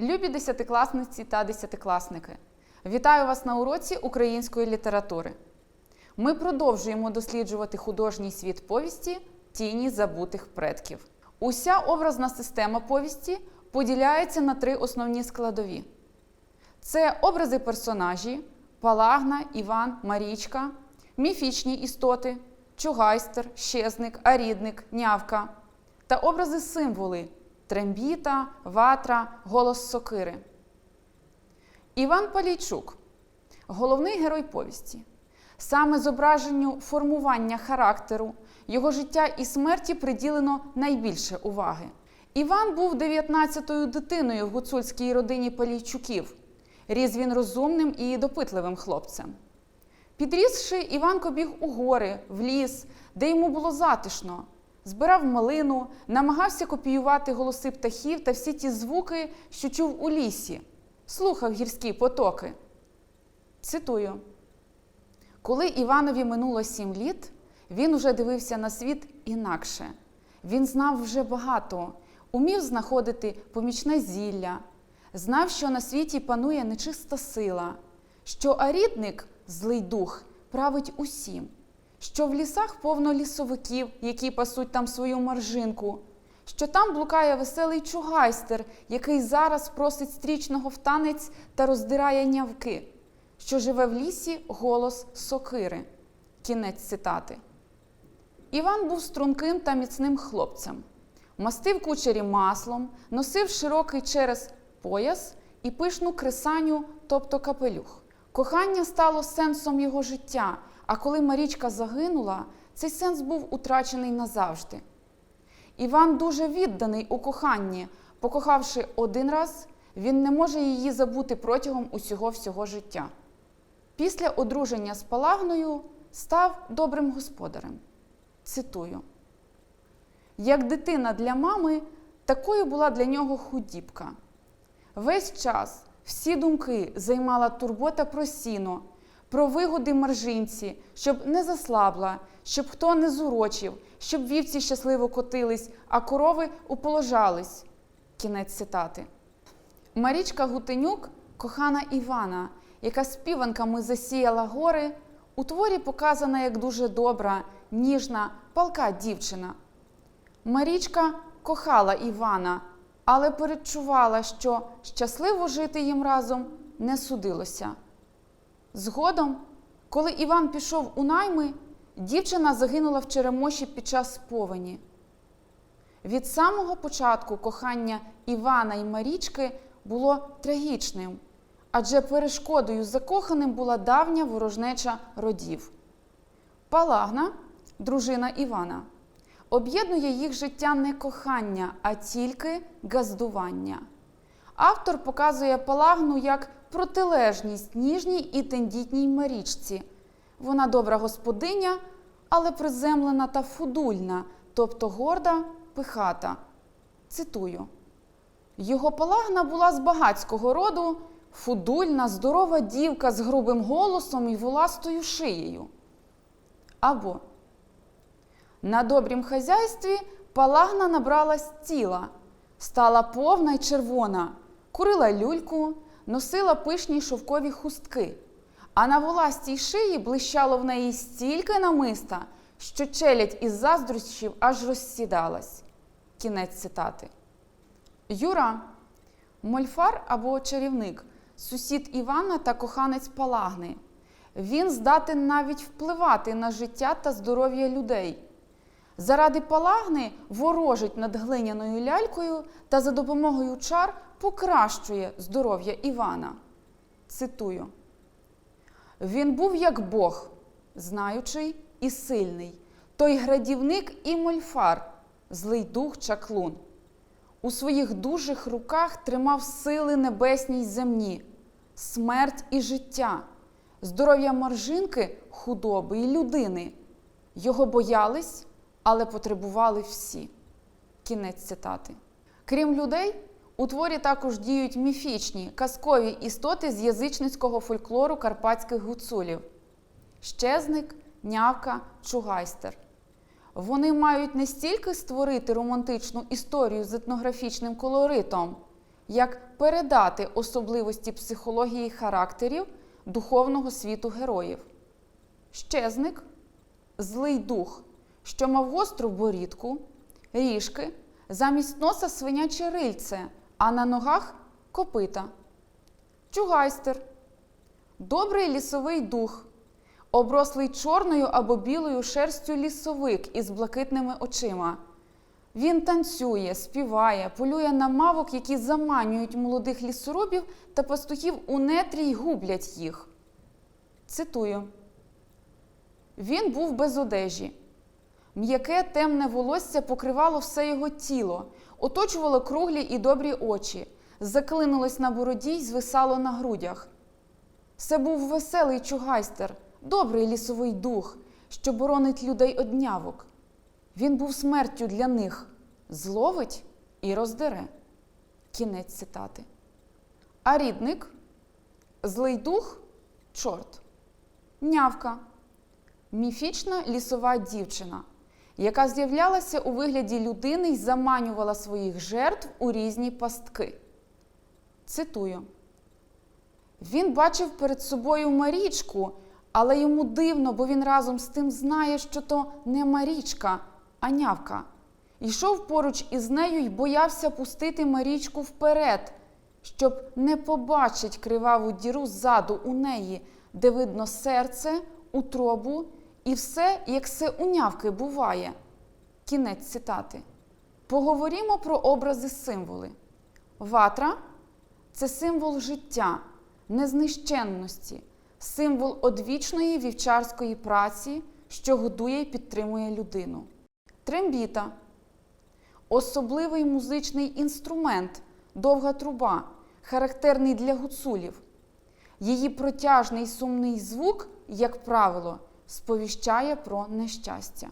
Любі десятикласниці та десятикласники, вітаю вас на уроці української літератури. Ми продовжуємо досліджувати художній світ повісті Тіні забутих предків. Уся образна система повісті поділяється на три основні складові: це образи персонажі, Палагна, Іван, Марічка, міфічні істоти, Чугайстер, Щезник, Арідник, Нявка та образи символи трембіта, ватра, голос сокири. Іван Палійчук головний герой повісті. Саме зображенню формування характеру, його життя і смерті приділено найбільше уваги. Іван був 19-ю дитиною в гуцульській родині Палійчуків. Ріс він розумним і допитливим хлопцем. Підрісши, Іванко біг у гори, в ліс, де йому було затишно, збирав малину, намагався копіювати голоси птахів та всі ті звуки, що чув у лісі, слухав гірські потоки. Цитую: коли Іванові минуло сім літ, він уже дивився на світ інакше. Він знав вже багато, умів знаходити помічне зілля, знав, що на світі панує нечиста сила, що арідник, злий дух, править усім, що в лісах повно лісовиків, які пасуть там свою маржинку, що там блукає веселий чугайстер, який зараз просить стрічного в танець та роздирає нявки, що живе в лісі голос сокири. Кінець цитати. Іван був струнким та міцним хлопцем, мастив кучері маслом, носив широкий через пояс і пишну кресаню, тобто капелюх. Кохання стало сенсом його життя, а коли Марічка загинула, цей сенс був утрачений назавжди. Іван дуже відданий у коханні, покохавши один раз, він не може її забути протягом усього всього життя. Після одруження з Палагною став добрим господарем. Цитую: як дитина для мами, такою була для нього худібка. Весь час всі думки займала турбота про сіно, про вигоди маржинці, щоб не заслабла, щоб хто не зурочив, щоб вівці щасливо котились, а корови уположались. Кінець цитати. Марічка Гутенюк, кохана Івана, яка співанками засіяла гори, у творі показана як дуже добра, ніжна, палка дівчина. Марічка кохала Івана, але передчувала, що щасливо жити їм разом не судилося. Згодом, коли Іван пішов у найми, дівчина загинула в Черемоші під час повені. Від самого початку кохання Івана і Марічки було трагічним, адже перешкодою закоханим була давня ворожнеча родів. Палагна, дружина Івана, об'єднує їх життя не кохання, а тільки газдування. Автор показує Палагну як протилежність ніжній і тендітній Марічці. Вона добра господиня, але приземлена та фудульна, тобто горда, пихата. Цитую. Його палагна була з багатського роду, фудульна, здорова дівка з грубим голосом і воластою шиєю. Або на добрім хазяйстві палагна набралась тіла, стала повна й червона, курила люльку, носила пишні шовкові хустки, а на воластій шиї блищало в неї стільки намиста, що челядь із заздрощів аж розсідалась. Кінець цитати. Юра мольфар або чарівник, сусід Івана та коханець Палагни. Він здатен навіть впливати на життя та здоров'я людей. Заради палагни ворожить над глиняною лялькою та за допомогою чар покращує здоров'я Івана. Цитую: Він був як Бог, знаючий і сильний, той градівник і мольфар, злий дух чаклун. У своїх дужих руках тримав сили небесні й земні, смерть і життя, здоров'я моржинки, худоби і людини. Його боялись, але потребували всі. Кінець цитати. Крім людей, у творі також діють міфічні казкові істоти з язичницького фольклору карпатських гуцулів: щезник, нявка, чугайстер. Вони мають не стільки створити романтичну історію з етнографічним колоритом, як передати особливості психології характерів духовного світу героїв. Щезник злий дух, що мав гостру борідку, ріжки, замість носа свиняче рильце, а на ногах копита. Чугайстер добрий лісовий дух, оброслий чорною або білою шерстю лісовик із блакитними очима. Він танцює, співає, полює на мавок, які заманюють молодих лісоробів та пастухів у нетрі й гублять їх. Цитую. Він був без одежі. М'яке темне волосся покривало все його тіло, оточувало круглі і добрі очі, заклинулось на бороді й звисало на грудях. Це був веселий чугайстер, добрий лісовий дух, що боронить людей однявок. Він був смертю для них, зловить і роздере. Кінець цитати. А рідник злий дух чорт, нявка, міфічна лісова дівчина, яка з'являлася у вигляді людини й заманювала своїх жертв у різні пастки. Цитую. Він бачив перед собою Марічку, але йому дивно, бо він разом з тим знає, що то не Марічка, а нявка. Йшов поруч із нею й боявся пустити Марічку вперед, щоб не побачить криваву діру ззаду у неї, де видно серце, утробу і все, як все у нявки буває. Кінець цитати. Поговоримо про образи символи. Ватра це символ життя, незнищенності, символ одвічної вівчарської праці, що годує і підтримує людину. Трембіта особливий музичний інструмент, довга труба, характерний для гуцулів. Її протяжний сумний звук, як правило, сповіщає про нещастя.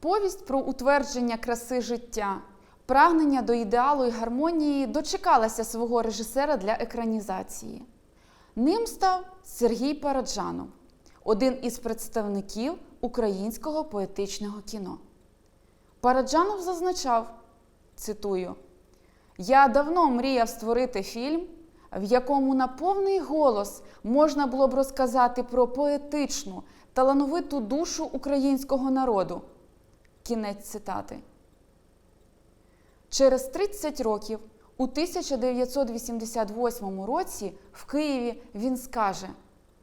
Повість про утвердження краси життя, прагнення до ідеалу і гармонії дочекалася свого режисера для екранізації. Ним став Сергій Параджанов, один із представників українського поетичного кіно. Параджанов зазначав, цитую, я давно мріяв створити фільм, в якому на повний голос можна було б розказати про поетичну, талановиту душу українського народу. Кінець цитати. Через 30 років, у 1988 році, в Києві він скаже: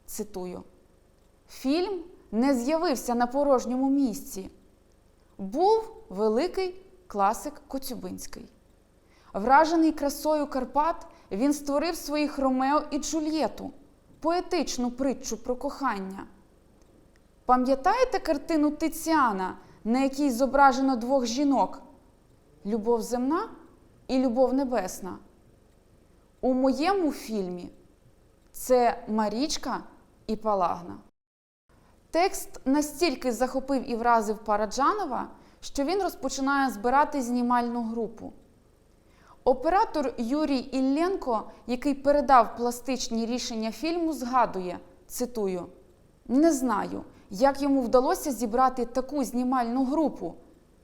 цитую, фільм не з'явився на порожньому місці. Був великий класик Коцюбинський. Вражений красою Карпат, він створив своїх Ромео і Джульєту, поетичну притчу про кохання. Пам'ятаєте картину Тиціана, на якій зображено двох жінок? Любов земна і любов небесна. У моєму фільмі це Марічка і Палагна. Текст настільки захопив і вразив Параджанова, що він розпочинає збирати знімальну групу. Оператор Юрій Ілленко, який передав пластичні рішення фільму, згадує, цитую, не знаю, як йому вдалося зібрати таку знімальну групу.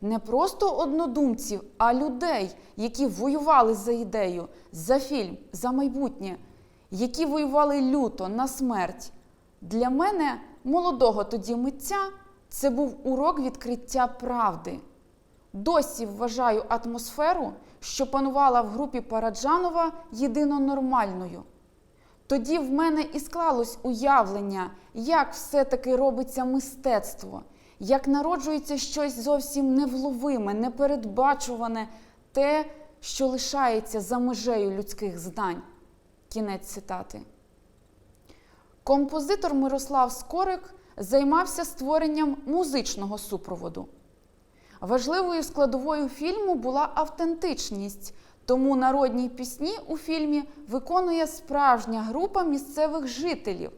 Не просто однодумців, а людей, які воювали за ідею, за фільм, за майбутнє, які воювали люто на смерть. Для мене, молодого тоді митця, це був урок відкриття правди. Досі вважаю атмосферу, що панувала в групі Параджанова, єдино нормальною. Тоді в мене і склалось уявлення, як все-таки робиться мистецтво, як народжується щось зовсім невловиме, непередбачуване, те, що лишається за межею людських знань. Кінець цитати. Композитор Мирослав Скорик займався створенням музичного супроводу. Важливою складовою фільму була автентичність, тому народні пісні у фільмі виконує справжня група місцевих жителів.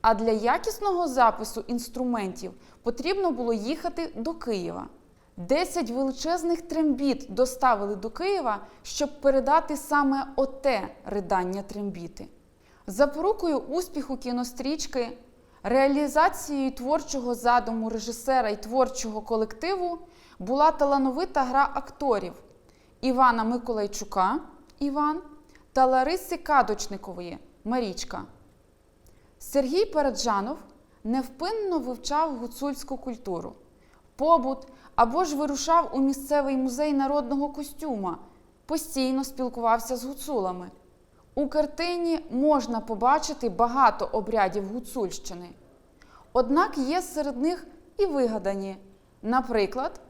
А для якісного запису інструментів потрібно було їхати до Києва. Десять величезних трембіт доставили до Києва, щоб передати саме оте ридання трембіти. Запорукою успіху кінострічки, реалізацією творчого задуму режисера і творчого колективу була талановита гра акторів Івана Миколайчука Іван та Лариси Кадочникової Марічка. Сергій Параджанов невпинно вивчав гуцульську культуру, побут або ж вирушав у місцевий музей народного костюма, постійно спілкувався з гуцулами. У картині можна побачити багато обрядів гуцульщини. Однак є серед них і вигадані. Наприклад,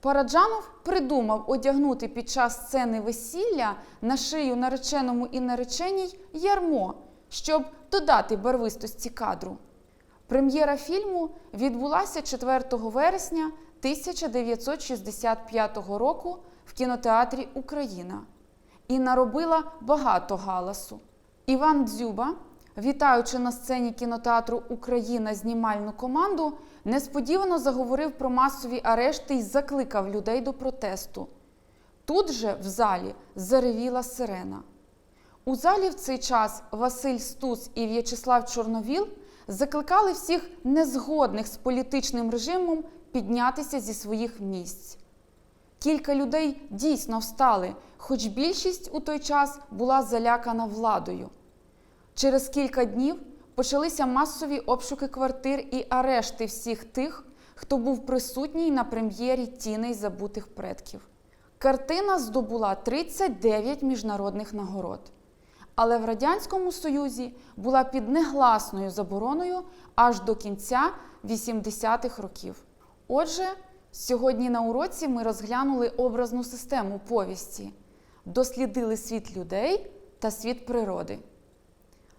Параджанов придумав одягнути під час сцени весілля на шию нареченому і нареченій ярмо, щоб додати барвистості кадру. Прем'єра фільму відбулася 4 вересня 1965 року в кінотеатрі Україна і наробила багато галасу. Іван Дзюба, вітаючи на сцені кінотеатру Україна знімальну команду, несподівано заговорив про масові арешти і закликав людей до протесту. Тут же в залі заревіла сирена. У залі в цей час Василь Стус і В'ячеслав Чорновіл закликали всіх незгодних з політичним режимом піднятися зі своїх місць. Кілька людей дійсно встали, хоч більшість у той час була залякана владою. Через кілька днів почалися масові обшуки квартир і арешти всіх тих, хто був присутній на прем'єрі тіней забутих предків. Картина здобула 39 міжнародних нагород. Але в Радянському Союзі була під негласною забороною аж до кінця 80-х років. Отже, сьогодні на уроці ми розглянули образну систему повісті, дослідили світ людей та світ природи.